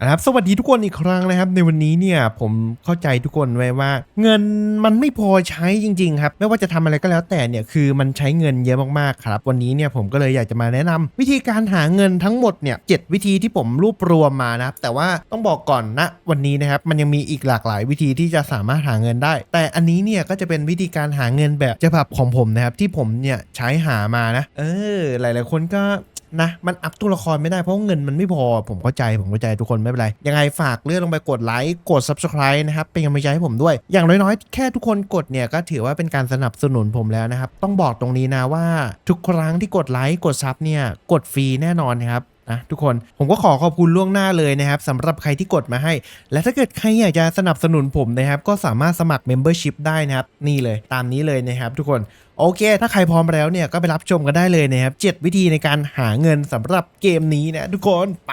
นะครับสวัสดีทุกคนอีกครั้งนะครับ ในวันนี้เนี่ยผมเข้าใจทุกคนไว้ว่า เงินมันไม่พอใช้จริงๆครับไม่ว่าจะทำอะไรก็แล้วแต่เนี่ยคือมันใช้เงินเยอะมากๆครับ วันนี้เนี่ยผมก็เลยอยากจะมาแนะนำวิธีการหาเงินทั้งหมดเนี่ยเจ็ดวิธีที่ผมรวบรวมมานะครับแต่ว่าต้องบอกก่อนนะวันนี้นะครับมันยังมีอีกหลากหลายวิธีที่จะสามารถหาเงินได้ แต่อันนี้เนี่ยก็จะเป็นวิธีการหาเงินแบบฉบับของผมนะครับที่ผมเนี่ยใช้หามานะ เออ หลายๆคนก็ นะมันอัพตัวละครไม่ได้เพราะเงินมันไม่พอ ผมเข้าใจผมเข้าใจทุกคนไม่เป็นไร ยังไงฝากเลื่อนลงไปกดไลค์กด subscribe นะครับ เป็นกำลังใจให้ผมด้วย อย่างน้อยๆ แค่ทุกคนกดเนี่ยก็ถือว่าเป็นการสนับสนุนผมแล้วนะครับ ต้องบอกตรงนี้นะว่า ทุกครั้งที่กดไลค์กดซับเนี่ยกดฟรีแน่นอนนะครับ นะทุกคนผมก็ขอขอบคุณล่วงหน้าเลยนะครับสำหรับใครที่กดมาให้ และถ้าเกิดใครอยากจะสนับสนุนผมนะครับ ก็สามารถสมัคร Membership ได้นะครับ นี่เลยตามนี้เลยนะครับทุกคนโอเค ถ้าใครพร้อมแล้วเนี่ยก็ไปรับชมกันได้เลยนะครับ 7 วิธีในการหาเงินสำหรับเกมนี้นะทุกคนไป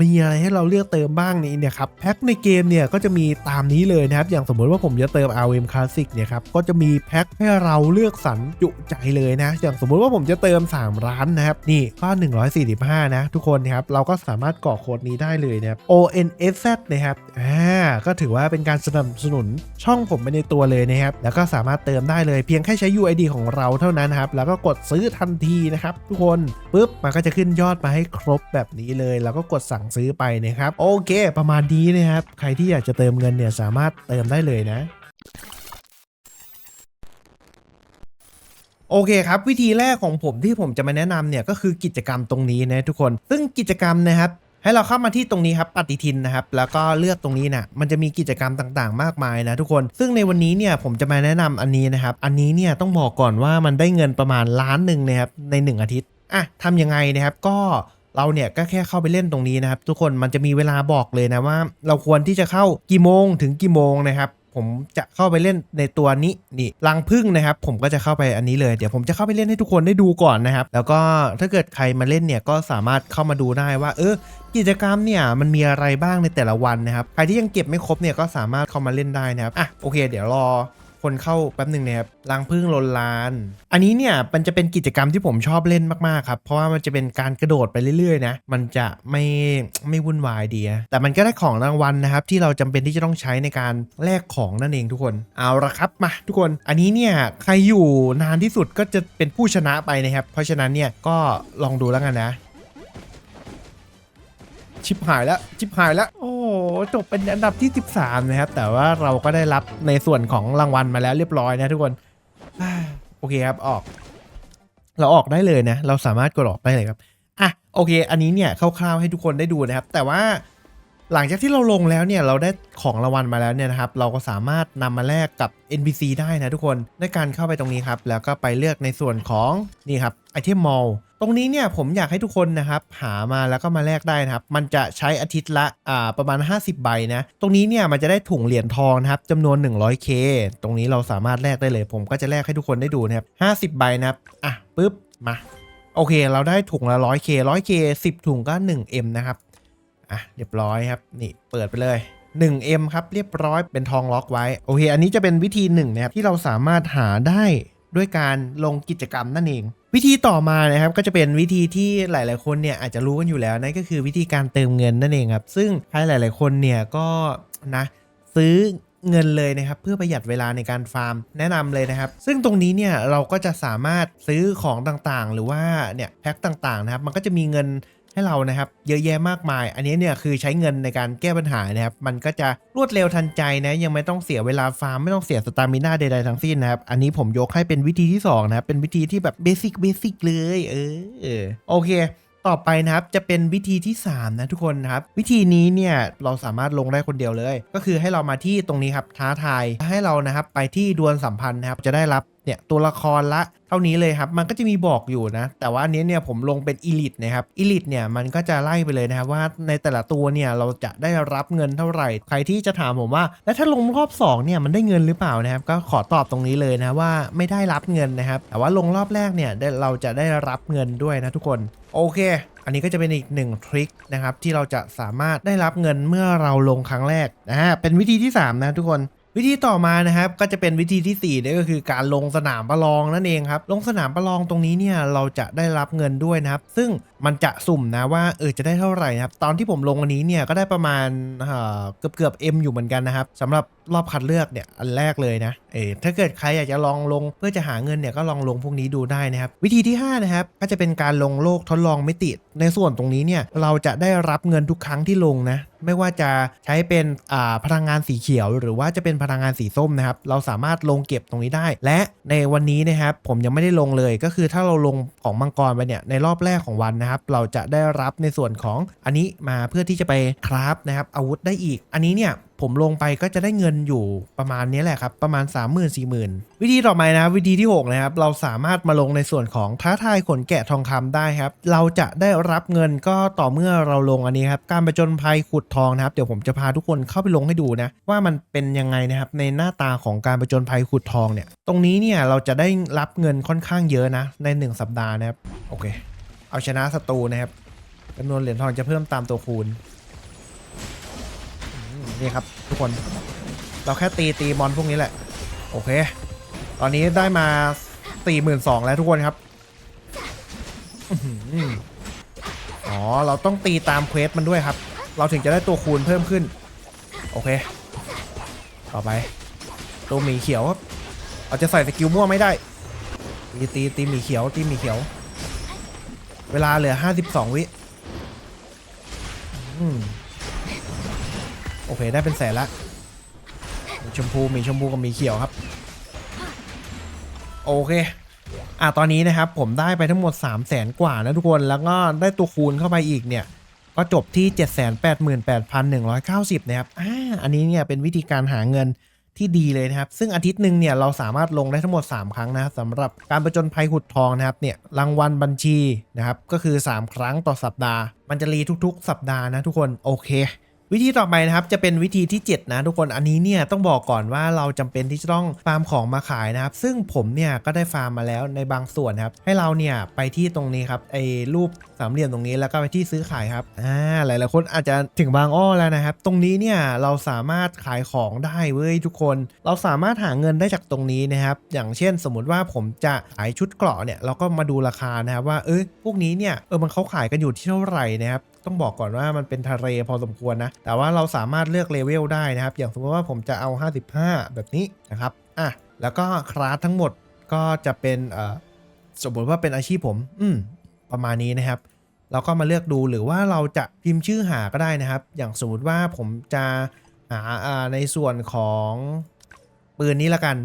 มีอะไรให้เราเลือกเติมบ้างนี่เนี่ยครับแพ็คในเกมเนี่ยก็จะมีตามนี้เลยนะครับอย่างสมมติว่าผมจะเติม RM Classic เนี่ยครับก็จะมีแพ็คให้เราเลือกสรรจุใจเลยนะ อย่างสมมุติว่าผมจะเติม 3 ร้านนะครับนี่ก็ 145 นะ ทุกคนนะครับเราก็สามารถกรอกโค้ดนี้ได้เลยนะครับ ONSZ นะครับอ่า ก็ถือว่าเป็นการสนับสนุนช่องผมไปในตัวเลยนะครับ แล้วก็สามารถเติมได้เลยเพียงแค่ใช้ UID ของเราเท่านั้นนะครับ แล้วก็กดซื้อทันทีนะครับ ทุกคนปุ๊บมันก็จะขึ้นยอดมาให้ครบแบบนี้เลย แล้วก็กดสั่งซื้อไปนะครับ โอเค ประมาณนี้นะครับ ใครที่อยากจะเติมเงินเนี่ยสามารถเติมได้เลยนะโอเคครับ วิธีแรกของผมที่ผมจะมาแนะนำเนี่ยก็คือกิจกรรมตรงนี้นะทุกคน ซึ่งกิจกรรมนะครับ ให้เราเข้ามาที่ตรงนี้ครับปฏิทินนะครับแล้วก็เลือกตรงนี้นะมันจะมีกิจกรรมต่างๆ มากมายนะทุกคน ซึ่งในวันนี้เนี่ยผมจะมาแนะนำอันนี้นะครับ อันนี้เนี่ยต้องบอกก่อนว่ามันได้เงินประมาณล้านหนึ่งนะครับใน 1 อาทิตย์อะทำยังไงนะครับก็เราเนี่ยก็แค่เข้าไปเล่นตรงนี้นะครับ ทุกคนมันจะมีเวลาบอกเลยนะว่า เราควรที่จะเข้ากี่โมงถึงกี่โมงนะครับ ผมจะเข้าไปเล่นในตัวนี้นี่รังพึ่งนะครับ ผมก็จะเข้าไปอันนี้เลยเดี๋ยวผมจะเข้าไปเล่นให้ทุกคนได้ดูก่อนนะครับ แล้วก็ถ้าเกิดใครมาเล่นเนี่ยก็สามารถเข้ามาดูได้ว่า เออกิจกรรมเนี่ยมันมีอะไรบ้างในแต่ละวันนะครับ ใครที่ยังเก็บไม่ครบเนี่ยก็สามารถเข้ามาเล่นได้นะครับอะโอเค เดี๋ยวรอ คนเข้าแป๊บหนึ่งนะครับรังพึ่งลนลาน อันนี้เนี่ยมันจะเป็นกิจกรรมที่ผมชอบเล่นมากๆครับ เพราะว่ามันจะเป็นการกระโดดไปเรื่อยๆนะ มันจะไม่ไม่วุ่นวายดีนะแต่มันก็ได้ของรางวัลนะครับที่เราจำเป็นที่จะต้องใช้ในการแลกของนั่นเองทุกคน เอาละครับมาทุกคน อันนี้เนี่ยใครอยู่นานที่สุดก็จะเป็นผู้ชนะไปนะครับ เพราะฉะนั้นเนี่ยก็ลองดูแล้วกันนะ ชิบหายแล้วชิบหายแล้วโอ้ จบเป็นอันดับที่ 13 นะครับ แต่ว่าเราก็ได้รับในส่วนของรางวัลมาแล้วเรียบร้อยนะทุกคน โอเคครับ ออก เราออกได้เลยนะ เราสามารถกดออกได้เลยครับ อะ โอเค อันนี้เนี่ยคร่าวๆให้ทุกคนได้ดูนะครับ แต่ว่าหลังจากที่เราลงแล้วเนี่ยเราได้ของรางวัลมาแล้วเนี่ยนะครับ เราก็สามารถนำมาแลกกับ NPC ได้นะทุกคนด้วยการเข้าไปตรงนี้ครับ แล้วก็ไปเลือกในส่วนของนี่ครับไอเทมมอล ตรงนี้เนี่ยผมอยากให้ทุกคนนะครับหามาแล้วก็มาแลกได้นะครับ มันจะใช้อาทิตย์ละอ่าประมาณ 50 ใบนะ ตรงนี้เนี่ยมันจะได้ถุงเหรียญทองนะครับจำนวน 100k ตรงนี้เราสามารถแลกได้เลย ผมก็จะแลกให้ทุกคนได้ดูนะครับ50 ใบนะครับอะปุ๊บมาโอเค เราได้ถุงละ 100k 100k 10 ถุงก็ 1m นะครับอะเรียบร้อยครับนี่เปิดไปเลย 1M ครับเรียบร้อยเป็นทองล็อกไว้โอเค อันนี้จะเป็นวิธีหนึ่งนะครับที่เราสามารถหาได้ด้วยการลงกิจกรรมนั่นเอง วิธีต่อมานะครับก็จะเป็นวิธีที่หลาย ๆ คนเนี่ยอาจจะรู้กันอยู่แล้วนั่นก็คือวิธีการเติมเงินนั่นเองครับ ซึ่งใครหลาย ๆ คนเนี่ยก็นะซื้อเงินเลยนะครับเพื่อประหยัดเวลาในการฟาร์มแนะนำเลยนะครับ ซึ่งตรงนี้เนี่ยเราก็จะสามารถซื้อของต่างๆ หรือว่าเนี่ยแพ็คต่างๆนะครับมันก็จะมีเงิน ให้เรานะครับเยอะแยะมากมาย อันนี้เนี่ยคือใช้เงินในการแก้ปัญหานะครับมันก็จะรวดเร็วทันใจนะยังไม่ต้องเสียเวลาฟาร์มไม่ต้องเสียสตามิน่าใดๆทั้งสิ้นนะครับอันนี้ผมยกให้เป็นวิธีที่2นะครับเป็นวิธีที่แบบเบสิกเบสิกเลยเออโอเคต่อไปนะครับจะเป็นวิธีที่ 3 นะทุกคนนะครับ วิธีนี้เนี่ยเราสามารถลงได้คนเดียวเลย ก็คือให้เรามาที่ตรงนี้ครับท้าทายให้เรานะครับไปที่ดวลสัมพันธ์นะครับจะได้รับ เนี่ยตัวละครละเท่านี้เลยครับ มันก็จะมีบอกอยู่นะ แต่ว่าอันนี้เนี่ยผมลงเป็นอีลิทนะครับอีลิทเนี่ยมันก็จะไล่ไปเลยนะครับว่าในแต่ละตัวเนี่ยเราจะได้รับเงินเท่าไหร่ ใครที่จะถามผมว่า แล้วถ้าลงรอบสองเนี่ยมันได้เงินหรือเปล่านะครับ ก็ขอตอบตรงนี้เลยนะว่าไม่ได้รับเงินนะครับ แต่ว่าลงรอบแรกเนี่ยเราจะได้รับเงินด้วยนะทุกคน โอเคอันนี้ก็จะเป็นอีกหนึ่งทริคนะครับที่เราจะสามารถได้รับเงินเมื่อเราลงครั้งแรกนะฮะเป็นวิธีที่ 3 นะทุกคน วิธีต่อมานะครับก็จะเป็นวิธีที่4นี่นก็คือการลงสนามประลองนั่นเองครับลงสนามประลองตรงนี้เนี่ยเราจะได้รับเงินด้วยนะครับ ซึ่งมันจะสุ่มนะว่าเออจะได้เท่าไหร่นะครับตอนที่ผมลงวันนี้เนี่ยก็ได้ประมาณเอ่อเกือบเกือบเอ็มอยู่เหมือนกันนะครับสำหรับ รอบคัดเลือกเนี่ยอันแรกเลยนะเออถ้าเกิดใครอยากจะลองลงเพื่อจะหาเงินเนี่ยก็ลองลงพวกนี้ดูได้นะครับ วิธีที่ห้านะครับ ก็จะเป็นการลงโลกทดลองมิติ ในส่วนตรงนี้เนี่ยเราจะได้รับเงินทุกครั้งที่ลงนะไม่ว่าจะใช้เป็นอ่าพลังงานสีเขียว หรือว่าจะเป็นพลังงานสีส้มนะครับ เราสามารถลงเก็บตรงนี้ได้ และในวันนี้นะครับผมยังไม่ได้ลงเลยก็คือถ้าเราลงของมังกรไปเนี่ยในรอบแรกของวันนะครับ เราจะได้รับในส่วนของอันนี้มาเพื่อที่จะไปคราฟนะครับอาวุธได้อีก อันนี้เนี่ย ผมลงไปก็จะได้เงินอยู่ประมาณนี้แหละครับ ประมาณ 3 0 0 0 0 4 0 0 0 0วิธีต่อมานะวิธีที่ 6 นะครับ เราสามารถมาลงในส่วนของท้าทายขนแกะทองคำได้ครับ เราจะได้รับเงินก็ต่อเมื่อเราลงอันนี้ครับ การประจนภัยขุดทองนะครับ เดี๋ยวผมจะพาทุกคนเข้าไปลงให้ดูนะ ว่ามันเป็นยังไงนะครับ ในหน้าตาของการประจนภัยขุดทองเนี่ย ตรงนี้เนี่ยเราจะได้รับเงินค่อนข้างเยอะนะใน 1 สัปดาห์นะครับโอเค เอาชนะศัตรูนะครับจำนวนเหรียญทองจะเพิ่มตามตัวคูณ นี่ครับทุกคน เราแค่ตีตีมอนพวกนี้แหละ โอเค ตอนนี้ได้มา42,000แล้วทุกคนครับอ๋อ เราต้องตีตามเควสมันด้วยครับ เราถึงจะได้ตัวคูณเพิ่มขึ้น โอเค ต่อไป ตัวหมีเขียวครับเราจะใส่สกิลมั่วไม่ได้ ตีตีตีหมีเขียว ตีหมีเขียว เวลาเหลือ52วิอืม โอเคได้เป็นแสนละมีชมพูมีชมพูกับมีเขียวครับ โอเคอะตอนนี้นะครับผมได้ไปทั้งหมด 3 0 0แสนกว่านะทุกคนแล้วก็ได้ตัวคูณเข้าไปอีกเนี่ย ก็จบที่ 788,190 นะครับอ่าอันนี้เนี่ยเป็นวิธีการหาเงินที่ดีเลยนะครับ ซึ่งอาทิตย์หนึ่งเนี่ยเราสามารถลงได้ทั้งหมด 3 ครั้งนะครับสำหรับการประจนภัยขุดทองนะครับเนี่ยรางวัลบัญชีนะครับก็คือ 3 ครั้งต่อสัปดาห์ มันจะรีทุกๆ สัปดาห์นะทุกคนโอเค วิธีต่อไปนะครับจะเป็นวิธีที่ 7 นะทุกคนอันนี้เนี่ยต้องบอกก่อนว่าเราจำเป็นที่จะต้องฟาร์มของมาขายนะครับ ซึ่งผมเนี่ยก็ได้ฟาร์มมาแล้วในบางส่วนครับ ให้เราเนี่ยไปที่ตรงนี้ครับไอ้รูปสามเหลี่ยมตรงนี้แล้วก็ไปที่ซื้อขายครับอ่าหลายๆคนอาจจะถึงบางอ้อแล้วนะครับ ตรงนี้เนี่ยเราสามารถขายของได้เว้ยทุกคน เราสามารถหาเงินได้จากตรงนี้นะครับ อย่างเช่น สมมุติว่าผมจะขายชุดเกราะเนี่ยเราก็มาดูราคานะครับว่าเอ้ยพวกนี้เนี่ยเออมันเขาขายกันอยู่ที่เท่าไหร่นะครับ ต้องบอกก่อนว่ามันเป็นทะเลพอสมควรนะ แต่ว่าเราสามารถเลือกเลเวลได้นะครับ อย่างสมมติว่าผมจะเอา 55 แบบนี้นะครับอะแล้วก็คลาสทั้งหมดก็จะเป็นเอ่อสมมติว่าเป็นอาชีพผมอืมประมาณนี้นะครับ เราก็มาเลือกดูหรือว่าเราจะพิมพ์ชื่อหาก็ได้นะครับ อย่างสมมติว่าผมจะหาอ่าในส่วนของปืนนี้ละกัน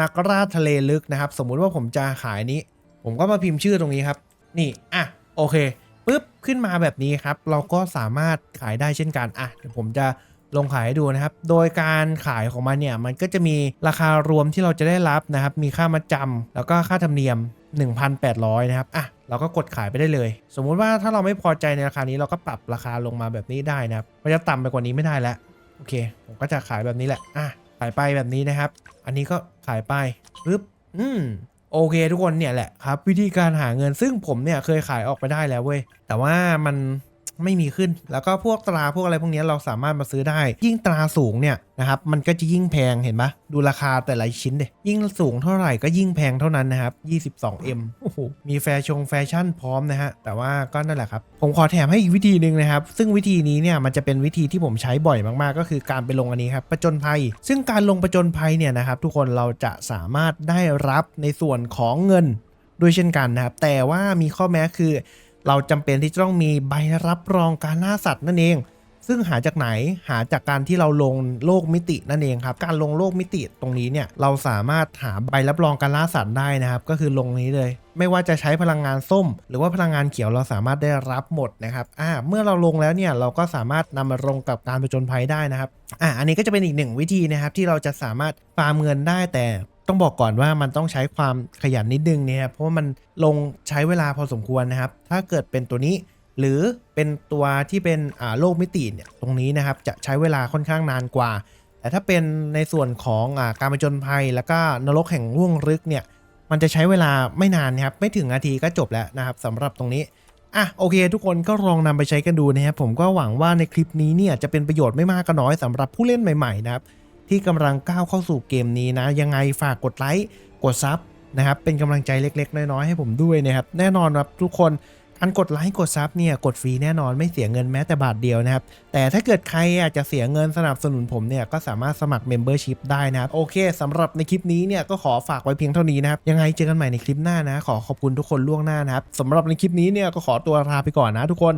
นักราชทะเลลึกนะครับ สมมุติว่าผมจะขายนี้ ผมก็มาพิมพ์ชื่อตรงนี้ครับ นี่ อะ โอเค ปุ๊บขึ้นมาแบบนี้ครับ เราก็สามารถขายได้เช่นกันอะเดี๋ยวผมจะลงขายให้ดูนะครับ โดยการขายของมันเนี่ยมันก็จะมีราคารวมที่เราจะได้รับนะครับ มีค่ามาจำแล้วก็ค่าธรรมเนียม 1,800 นะครับอะเราก็กดขายไปได้เลย สมมุติว่าถ้าเราไม่พอใจในราคานี้เราก็ปรับราคาลงมาแบบนี้ได้นะครับมันจะต่ำไปกว่านี้ไม่ได้แล้วโอเค ผมก็จะขายแบบนี้แหละอะขายไปแบบนี้นะครับ อันนี้ก็ขายไปปึ๊บอืม โอเคทุกคนเนี่ยแหละครับ วิธีการหาเงินซึ่งผมเนี่ยเคยขายออกไปได้แล้วเว้ยแต่ว่ามัน ไม่มีขึ้น แล้วก็พวกตราพวกอะไรพวกนี้เราสามารถมาซื้อได้ ยิ่งตราสูงเนี่ยนะครับมันก็จะยิ่งแพงเห็นปะดูราคาแต่ละชิ้นเดยิ่งสูงเท่าไหร่ก็ยิ่งแพงเท่านั้นนะครับ 22M โอ้โหมีแฟชงแฟชั่นพร้อมนะฮะแต่ว่าก็นั่นแหละครับ ผมขอแถมให้อีกวิธีหนึ่งนะครับ ซึ่งวิธีนี้เนี่ยมันจะเป็นวิธีที่ผมใช้บ่อยมากๆ ก็คือการไปลงอันนี้ครับประจนภัย ซึ่งการลงประจนภัยเนี่ยนะครับทุกคนเราจะสามารถได้รับในส่วนของเงินด้วยเช่นกันนะครับแต่ว่ามีข้อแม้คือ เราจำเป็นที่จะต้องมีใบรับรองการล่าสัตว์นั่นเอง ซึ่งหาจากไหนหาจากการที่เราลงโลกมิตินั่นเองครับ การลงโลกมิติตรงนี้เนี่ยเราสามารถหาใบรับรองการล่าสัตว์ได้นะครับ ก็คือลงนี้เลย ไม่ว่าจะใช้พลังงานส้ม หรือว่าพลังงานเขียวเราสามารถได้รับหมดนะครับอ่าเมื่อเราลงแล้วเนี่ยเราก็สามารถนำมาลงกับการผจญภัยได้นะครับอ่าอันนี้ก็จะเป็นอีกหนึ่งวิธีนะครับที่เราจะสามารถฟาร์มเงินได้แต่ ต้องบอกก่อนว่ามันต้องใช้ความขยันนิดนึงเนี่ยครับเพราะว่ามันลงใช้เวลาพอสมควรนะครับ ถ้าเกิดเป็นตัวนี้ หรือเป็นตัวที่เป็นอ่าโลกมิติเนี่ยตรงนี้นะครับจะใช้เวลาค่อนข้างนานกว่า แต่ถ้าเป็นในส่วนของอาการปจนภัย แล้วก็นรกแห่งร่วงลึกเนี่ยมันจะใช้เวลาไม่นานนะครับไม่ถึงนาทีก็จบแล้วนะครับสำหรับตรงนี้อะโอเค ทุกคนก็ลองนำไปใช้กันดูนะครับผมก็หวังว่าในคลิปนี้เนี่ยจะเป็นประโยชน์ไม่มากก็น้อยสำหรับผู้เล่นใหม่ๆนะครับ ที่กำลังก้าวเข้าสู่เกมนี้นะ ยังไงฝากกดไลค์กดซับนะครับเป็นกำลังใจเล็ก ๆ น้อยๆให้ผมด้วยนะครับแน่นอนครับทุกคนการกดไลค์กดซับเนี่ยกดฟรีแน่นอนไม่เสียเงินแม้แต่บาทเดียวนะครับ แต่ถ้าเกิดใครอยากจะเสียเงินสนับสนุนผมเนี่ยก็สามารถสมัคร Membership ได้นะครับ โอเคสำหรับในคลิปนี้เนี่ยก็ขอฝากไว้เพียงเท่านี้นะครับ ยังไงเจอกันใหม่ในคลิปหน้านะ ขอขอบคุณทุกคนล่วงหน้านะครับสำหรับในคลิปนี้เนี่ยก็ขอตัวลาไปก่อนนะทุกคน